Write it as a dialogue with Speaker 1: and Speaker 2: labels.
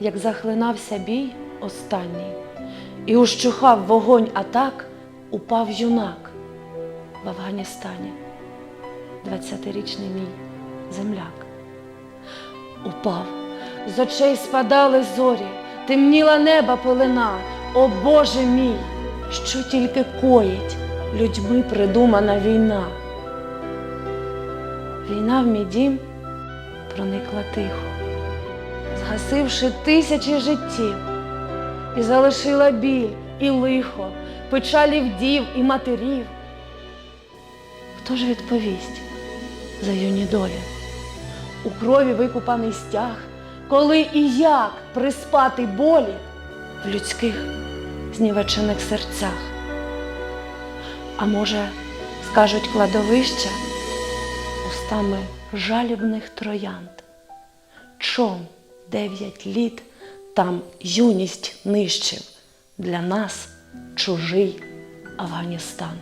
Speaker 1: як захлинався бій останній, і ущухав вогонь атак, упав юнак в Афганістані, 20-річний мій земляк. Упав, з очей спадали зорі, темніла неба пелена. О Боже мій, що тільки коїть людьми придумана війна. Війна в мій дім проникла тихо, згасивши тисячі життів, і залишила біль і лихо, печалі вдів і матерів. Хто ж відповість за юні долі? У крові викупаний стяг, коли і як приспати болі в людських знівечених серцях. А може, скажуть кладовища устами жалібних троянд. Чом дев'ять літ там юність нищив для нас чужий Афганістан.